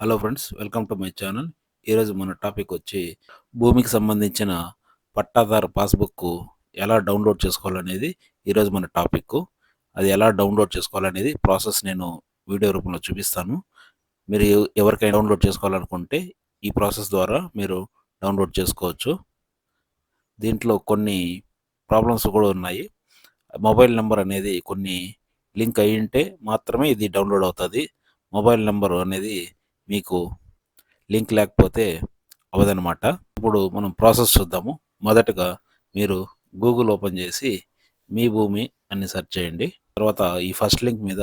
Hello friends welcome to my channel. ఈరోజు మన topic వచ్చి భూమికి సంబంధించిన పట్టాదారు పాస్బుక్ ఎలా డౌన్లోడ్ చేసుకోవాలనేది ఈరోజు మన టాపిక్ అది ఎలా డౌన్లోడ్ చేసుకోవాలనేది ప్రాసెస్ నేను వీడియో రూపంలో చూపిస్తాను. మీరు ఎవరికైనా డౌన్లోడ్ చేసుకోవాలనుకుంటే ఈ ప్రాసెస్ ద్వారా మీరు డౌన్లోడ్ చేసుకోవచ్చు. దీంట్లో కొన్ని ప్రాబ్లమ్స్ కూడా ఉన్నాయి. మొబైల్ నెంబర్ అనేది కొన్ని లింక్ అయి ఉంటే మాత్రమే ఇది డౌన్లోడ్ అవుతుంది. మొబైల్ నెంబర్ అనేది మీకు లింక్ లేకపోతే అవదనమాట ఇప్పుడు మనం ప్రాసెస్ చూద్దాము. మొదటగా మీరు గూగుల్ ఓపెన్ చేసి మీ భూమి అని సెర్చ్ చేయండి. తర్వాత ఈ ఫస్ట్ లింక్ మీద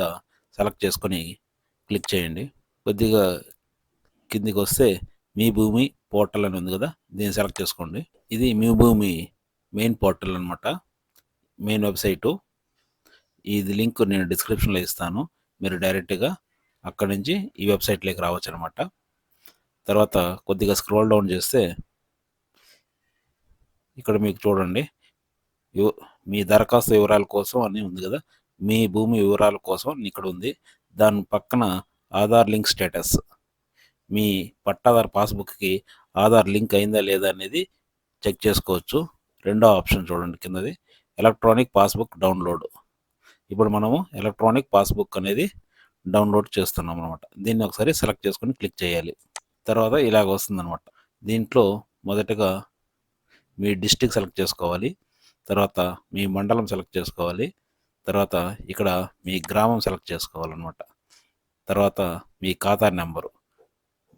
సెలెక్ట్ చేసుకొని క్లిక్ చేయండి. కొద్దిగా కిందికి వస్తే మీ భూమి పోర్టల్ అని ఉంది కదా దీన్ని సెలెక్ట్ చేసుకోండి. ఇది మీ భూమి మెయిన్ పోర్టల్ అనమాట మెయిన్ వెబ్సైటు. ఇది లింక్ నేను డిస్క్రిప్షన్లో ఇస్తాను. మీరు డైరెక్ట్గా అక్కడి నుంచి ఈ వెబ్సైట్లోకి రావచ్చు అనమాట తర్వాత కొద్దిగా స్క్రోల్ డౌన్ చేస్తే ఇక్కడ మీకు చూడండి. మీ దరఖాస్తు వివరాల కోసం అని ఉంది కదా? మీ భూమి వివరాల కోసం ఇక్కడ ఉంది. దాని పక్కన ఆధార్ లింక్ స్టేటస్. మీ పట్టాదారు పాస్బుక్కి ఆధార్ లింక్ అయిందా లేదా అనేది చెక్ చేసుకోవచ్చు. రెండో ఆప్షన్ చూడండి కిందది. Electronic passbook download. ఇప్పుడు మనము ఎలక్ట్రానిక్ పాస్బుక్ అనేది డౌన్లోడ్ చేస్తున్నాం అనమాట దీన్ని ఒకసారి సెలెక్ట్ చేసుకొని క్లిక్ చేయాలి. తర్వాత ఇలాగ వస్తుందన్నమాట. దీంట్లో మొదటగా మీ డిస్టిక్ సెలెక్ట్ చేసుకోవాలి. తర్వాత మీ మండలం సెలెక్ట్ చేసుకోవాలి. తర్వాత ఇక్కడ మీ గ్రామం సెలెక్ట్ చేసుకోవాలన్నమాట. తర్వాత మీ ఖాతా నెంబరు.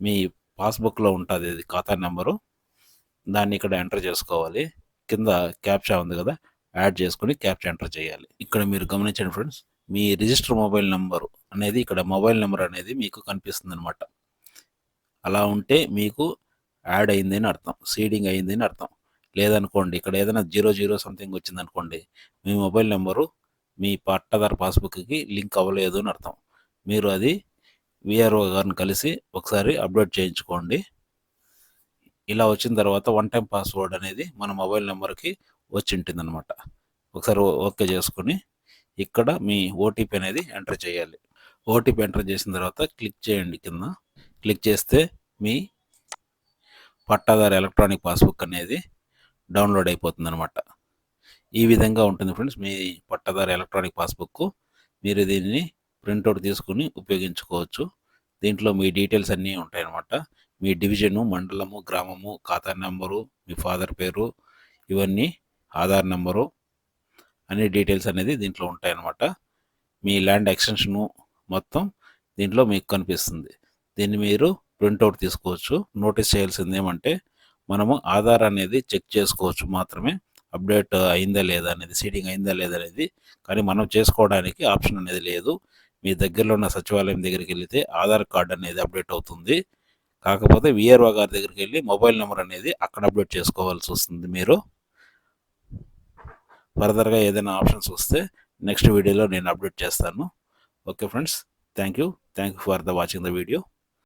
మీ పాస్బుక్లో ఉంటుంది ఇది ఖాతా నెంబరు. దాన్ని ఇక్కడ ఎంటర్ చేసుకోవాలి. కింద క్యాప్షా ఉంది కదా. యాడ్ చేసుకుని క్యాప్చా ఎంటర్ చేయాలి. ఇక్కడ మీరు గమనించండి ఫ్రెండ్స్ మీ రిజిస్టర్ మొబైల్ నెంబరు అనేది ఇక్కడ మొబైల్ నెంబర్ అనేది మీకు కనిపిస్తుంది అనమాట అలా ఉంటే మీకు యాడ్ అయింది అని అర్థం సీడింగ్ అయింది అని అర్థం. లేదనుకోండి ఇక్కడ ఏదైనా జీరో జీరో సంథింగ్ వచ్చిందనుకోండి మీ మొబైల్ నెంబరు మీ పట్టదారు పాస్బుక్కి లింక్ అవ్వలేదు అని అర్థం. మీరు అది విఆర్ఓ గారిని కలిసి ఒకసారి అప్డేట్ చేయించుకోండి. ఇలా వచ్చిన తర్వాత వన్ టైం పాస్వర్డ్ అనేది మన మొబైల్ నెంబర్కి వచ్చి ఉంటుంది అనమాట ఒకసారి ఓకే చేసుకొని ఇక్కడ మీ ఓటీపీ అనేది ఎంటర్ చేయాలి. ఓటీపీ ఎంటర్ చేసిన తర్వాత క్లిక్ చేయండి కింద. క్లిక్ చేస్తే మీ పట్టాదారు ఎలక్ట్రానిక్ పాస్బుక్ అనేది డౌన్లోడ్ అయిపోతుంది అనమాట ఈ విధంగా ఉంటుంది ఫ్రెండ్స్ మీ పట్టాదారు ఎలక్ట్రానిక్ పాస్బుక్. మీరు దీన్ని ప్రింట్అవుట్ తీసుకుని ఉపయోగించుకోవచ్చు. దీంట్లో మీ డీటెయిల్స్ అన్నీ ఉంటాయన్నమాట. మీ డివిజను మండలము గ్రామము ఖాతా నెంబరు మీ ఫాదర్ పేరు ఇవన్నీ ఆధార్ నెంబరు అన్ని డీటెయిల్స్ అనేది దీంట్లో ఉంటాయన్నమాట. మీ ల్యాండ్ ఎక్స్టెన్షను మొత్తం దీంట్లో మీకు కనిపిస్తుంది. దీన్ని మీరు ప్రింట్అవుట్ తీసుకోవచ్చు. నోటీస్ చేయాల్సింది ఏమంటే మనము ఆధార్ అనేది చెక్ చేసుకోవచ్చు మాత్రమే. అప్డేట్ అయిందా లేదా అనేది సీడింగ్ అయిందా లేదా అనేది. కానీ మనం చేసుకోవడానికి ఆప్షన్ అనేది లేదు. మీ దగ్గరలో ఉన్న సచివాలయం దగ్గరికి వెళితే ఆధార్ కార్డ్ అనేది అప్డేట్ అవుతుంది. కాకపోతే విఆర్ఓ గారి దగ్గరికి వెళ్ళి మొబైల్ నెంబర్ అనేది అక్కడ అప్డేట్ చేసుకోవాల్సి వస్తుంది మీరు. ఫర్దర్గా ఏదైనా ఆప్షన్స్ వస్తే నెక్స్ట్ వీడియోలో నేను అప్డేట్ చేస్తాను. Okay friends thank you thank you for the watching the video.